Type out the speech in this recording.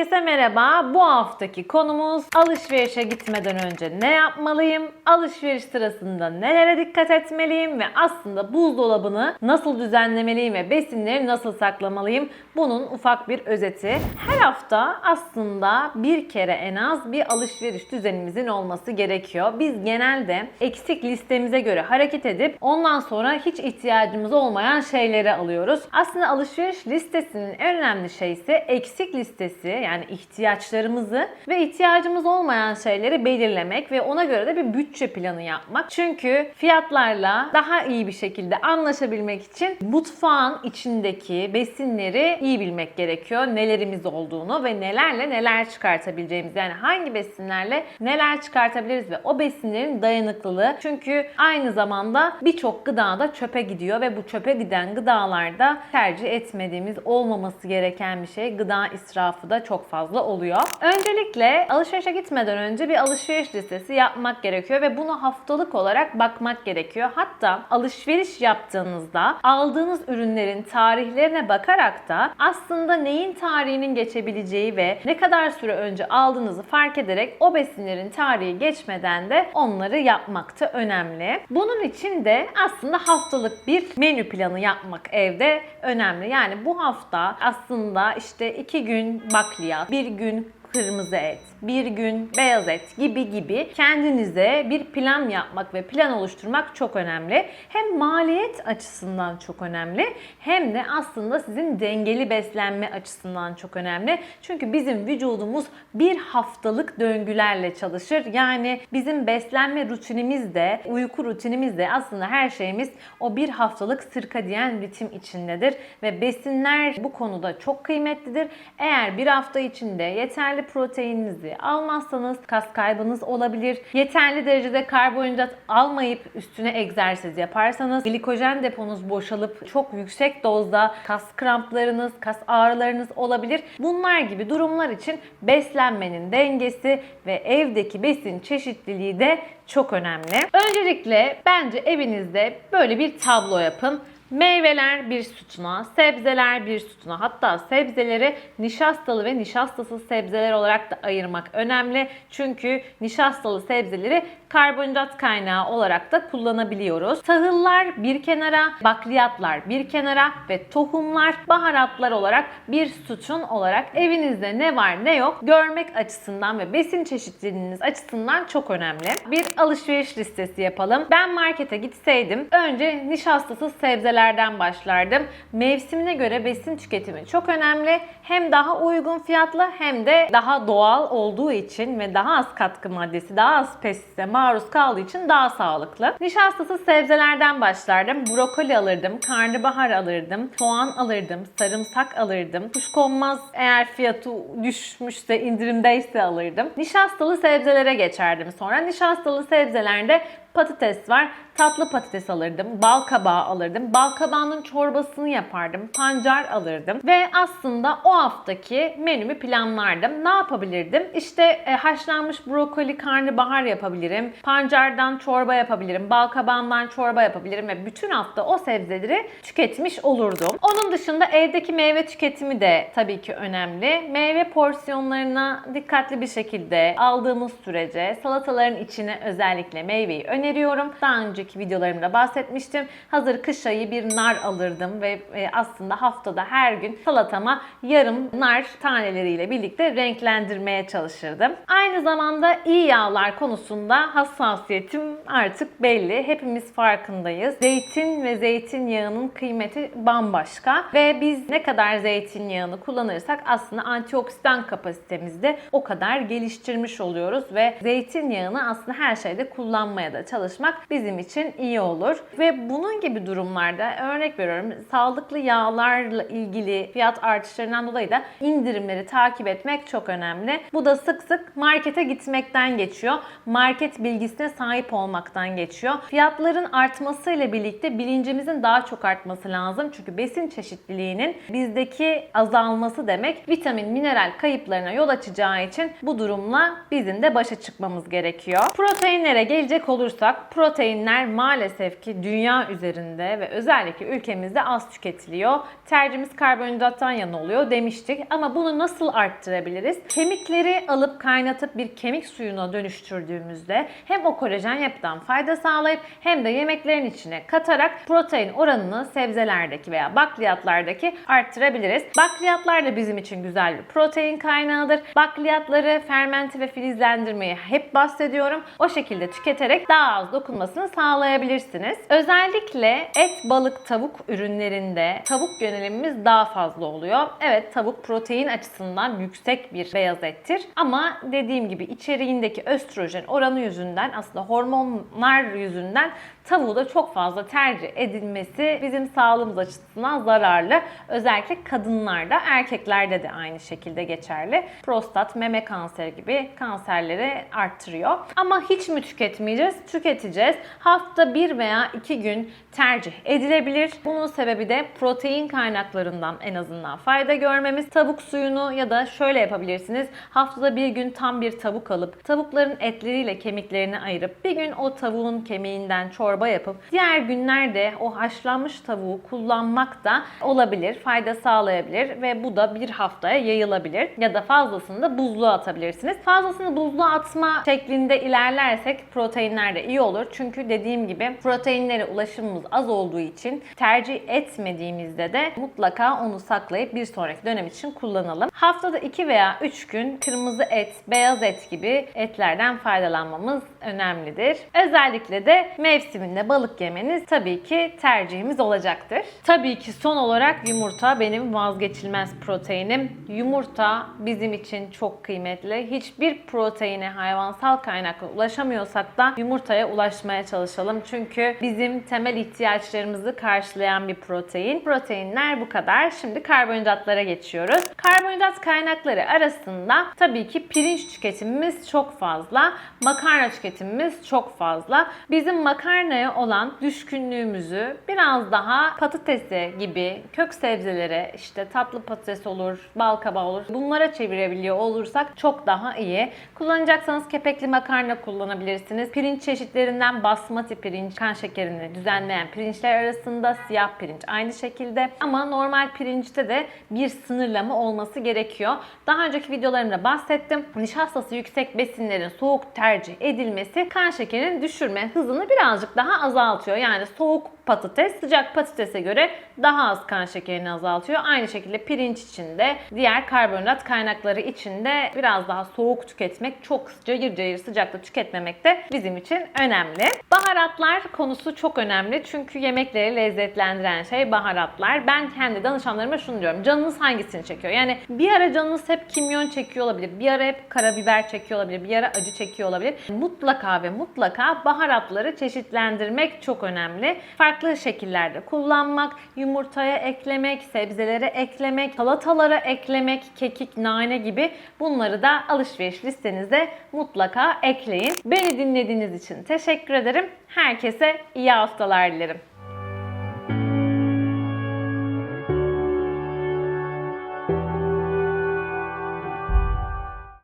Herkese merhaba. Bu haftaki konumuz alışverişe gitmeden önce ne yapmalıyım? Alışveriş sırasında nelere dikkat etmeliyim ve aslında buzdolabını nasıl düzenlemeliyim ve besinleri nasıl saklamalıyım? Bunun ufak bir özeti. Her hafta aslında bir kere en az bir alışveriş düzenimizin olması gerekiyor. Biz genelde eksik listemize göre hareket edip ondan sonra hiç ihtiyacımız olmayan şeyleri alıyoruz. Aslında alışveriş listesinin en önemli şeysi eksik listesi yani ihtiyaçlarımızı ve ihtiyacımız olmayan şeyleri belirlemek ve ona göre de bir bütçe planı yapmak. Çünkü fiyatlarla daha iyi bir şekilde anlaşabilmek için mutfağın içindeki besinleri iyi bilmek gerekiyor. Nelerimiz olduğunu ve nelerle neler çıkartabileceğimiz yani hangi besinlerle neler çıkartabiliriz ve o besinlerin dayanıklılığı. Çünkü aynı zamanda birçok gıda da çöpe gidiyor ve bu çöpe giden gıdalarda tercih etmediğimiz olmaması gereken bir şey. Gıda israfı da çok fazla oluyor. Öncelikle alışverişe gitmeden önce bir alışveriş listesi yapmak gerekiyor ve bunu haftalık olarak bakmak gerekiyor. Hatta alışveriş yaptığınızda aldığınız ürünlerin tarihlerine bakarak da aslında neyin tarihinin geçebileceği ve ne kadar süre önce aldığınızı fark ederek o besinlerin tarihi geçmeden de onları yapmak da önemli. Bunun için de aslında haftalık bir menü planı yapmak evde önemli. Yani bu hafta aslında işte iki gün bakliyat, bir gün kırmızı et, bir gün beyaz et gibi gibi kendinize bir plan yapmak ve plan oluşturmak çok önemli. Hem maliyet açısından çok önemli hem de aslında sizin dengeli beslenme açısından çok önemli. Çünkü bizim vücudumuz bir haftalık döngülerle çalışır. Yani bizim beslenme rutinimiz de, uyku rutinimiz de aslında her şeyimiz o bir haftalık sirkadiyen ritim içindedir ve besinler bu konuda çok kıymetlidir. Eğer bir hafta içinde yeterli proteininizi almazsanız kas kaybınız olabilir. Yeterli derecede karbonhidrat almayıp üstüne egzersiz yaparsanız glikojen deponuz boşalıp çok yüksek dozda kas kramplarınız, kas ağrılarınız olabilir. Bunlar gibi durumlar için beslenmenin dengesi ve evdeki besin çeşitliliği de çok önemli. Öncelikle bence evinizde böyle bir tablo yapın. Meyveler bir sütuna, sebzeler bir sütuna. Hatta sebzeleri nişastalı ve nişastasız sebzeler olarak da ayırmak önemli. Çünkü nişastalı sebzeleri karbonhidrat kaynağı olarak da kullanabiliyoruz. Tahıllar bir kenara, bakliyatlar bir kenara ve tohumlar baharatlar olarak bir sütun olarak evinizde ne var ne yok görmek açısından ve besin çeşitliliğiniz açısından çok önemli. Bir alışveriş listesi yapalım. Ben markete gitseydim önce nişastasız sebzelerden başlardım. Mevsimine göre besin tüketimi çok önemli. Hem daha uygun fiyatlı hem de daha doğal olduğu için ve daha az katkı maddesi, daha az pestisite maruz kaldığı için daha sağlıklı. Nişastasız sebzelerden başlardım. Brokoli alırdım, karnabahar alırdım, soğan alırdım, sarımsak alırdım. Kuşkonmaz eğer fiyatı düşmüşse, indirimdeyse alırdım. Nişastalı sebzelere geçerdim sonra. Nişastalı sebzelerde patates var. Tatlı patates alırdım. Bal kabağı alırdım. Bal kabağının çorbasını yapardım. Pancar alırdım. Ve aslında o haftaki menümü planlardım. Ne yapabilirdim? İşte e, haşlanmış brokoli, karnabahar yapabilirim. Pancardan çorba yapabilirim. Bal kabağından çorba yapabilirim. Ve bütün hafta o sebzeleri tüketmiş olurdum. Onun dışında evdeki meyve tüketimi de tabii ki önemli. Meyve porsiyonlarına dikkatli bir şekilde aldığımız sürece salataların içine özellikle meyveyi öneriyorum. Daha önceki videolarımda bahsetmiştim. Hazır kış ayı bir nar alırdım ve e, aslında haftada her gün salatama yarım nar taneleriyle birlikte renklendirmeye çalışırdım. Aynı zamanda iyi yağlar konusunda hassasiyetim artık belli. Hepimiz farkındayız. Zeytin ve zeytinyağının kıymeti bambaşka ve biz ne kadar zeytinyağını kullanırsak aslında antioksidan kapasitemizi de o kadar geliştirmiş oluyoruz ve zeytinyağını aslında her şeyde kullanmaya da çalışmak bizim için iyi olur. Ve bunun gibi durumlarda örnek veriyorum sağlıklı yağlarla ilgili fiyat artışlarından dolayı da indirimleri takip etmek çok önemli. Bu da sık sık markete gitmekten geçiyor. Market bilgisine sahip olmaktan geçiyor. Fiyatların artmasıyla birlikte bilincimizin daha çok artması lazım. Çünkü besin çeşitliliğinin bizdeki azalması demek vitamin, mineral kayıplarına yol açacağı için bu durumla bizim de başa çıkmamız gerekiyor. Proteinlere gelecek olursak olursak proteinler maalesef ki dünya üzerinde ve özellikle ülkemizde az tüketiliyor. Tercihimiz karbonhidrattan yana oluyor demiştik ama bunu nasıl arttırabiliriz? Kemikleri alıp kaynatıp bir kemik suyuna dönüştürdüğümüzde hem o kolajen yapıdan fayda sağlayıp hem de yemeklerin içine katarak protein oranını sebzelerdeki veya bakliyatlardaki arttırabiliriz. Bakliyatlar da bizim için güzel bir protein kaynağıdır. Bakliyatları fermente ve filizlendirmeyi hep bahsediyorum. O şekilde tüketerek daha az dokunmasını sağlayabilirsiniz. Özellikle et, balık, tavuk ürünlerinde tavuk yönelimimiz daha fazla oluyor. Evet tavuk protein açısından yüksek bir beyaz ettir. Ama dediğim gibi içeriğindeki östrojen oranı yüzünden aslında hormonlar yüzünden tavuğu da çok fazla tercih edilmesi bizim sağlığımız açısından zararlı. Özellikle kadınlarda, erkeklerde de aynı şekilde geçerli. Prostat, meme kanseri gibi kanserleri arttırıyor. Ama hiç mi tüketmeyeceğiz? Tüketeceğiz. Hafta bir veya iki gün tercih edilebilir. Bunun sebebi de protein kaynaklarından en azından fayda görmemiz. Tavuk suyunu ya da şöyle yapabilirsiniz. Haftada bir gün tam bir tavuk alıp tavukların etleriyle kemiklerini ayırıp bir gün o tavuğun kemiğinden çorba yapıp diğer günlerde o haşlanmış tavuğu kullanmak da olabilir. Fayda sağlayabilir ve bu da bir haftaya yayılabilir. Ya da fazlasını da buzluğa atabilirsiniz. Fazlasını buzluğa atma şeklinde ilerlersek proteinler de iyi olur. Çünkü dediğim gibi proteinlere ulaşımımız az olduğu için tercih etmediğimizde de mutlaka onu saklayıp bir sonraki dönem için kullanalım. Haftada 2 veya 3 gün kırmızı et, beyaz et gibi etlerden faydalanmamız önemlidir. Özellikle de mevsiminde balık yemeniz tabii ki tercihimiz olacaktır. Tabii ki son olarak yumurta benim vazgeçilmez proteinim. Yumurta bizim için çok kıymetli. Hiçbir proteine hayvansal kaynakla ulaşamıyorsak da yumurtaya ulaşmaya çalışalım. Çünkü bizim temel ihtiyaçlarımızı karşılayan bir protein. Proteinler bu kadar. Şimdi karbonhidratlara geçiyoruz. Karbonhidrat kaynakları arasında tabii ki pirinç tüketimimiz çok fazla. Makarna tüketimimiz çok fazla. Bizim makarnaya olan düşkünlüğümüzü biraz daha patatesi gibi kök sebzelere işte tatlı patates olur, bal kabağı olur. Bunlara çevirebiliyor olursak çok daha iyi. Kullanacaksanız kepekli makarna kullanabilirsiniz. Pirinç çeşitlerinden basmati pirinç, kan şekerini düzenleyen pirinçler arasında siyah pirinç aynı şekilde. Ama normal pirinçte de bir sınırlama olması gerekiyor. Daha önceki videolarımda bahsettim. Nişastası yüksek besinlerin soğuk tercih edilmesi kan şekerinin düşürme hızını birazcık daha azaltıyor. Yani soğuk patates sıcak patatese göre daha az kan şekerini azaltıyor. Aynı şekilde pirinç içinde, diğer karbonhidrat kaynakları içinde biraz daha soğuk tüketmek, çok cayır cayır sıcakta tüketmemek de bizim için önemli. Baharatlar konusu çok önemli çünkü yemekleri lezzetlendiren şey baharatlar. Ben kendi danışanlarıma şunu diyorum. Canınız hangisini çekiyor? Yani bir ara canınız hep kimyon çekiyor olabilir. Bir ara hep karabiber çekiyor olabilir. Bir ara acı çekiyor olabilir. Mutlaka ve mutlaka baharatları çeşitlendirmek çok önemli. Farklı şekillerde kullanmak, yumurtaya eklemek, sebzelere eklemek, salatalara eklemek, kekik, nane gibi bunları da alışveriş listenize mutlaka ekleyin. Beni dinlediğiniz için teşekkür ederim. Herkese iyi haftalar dilerim.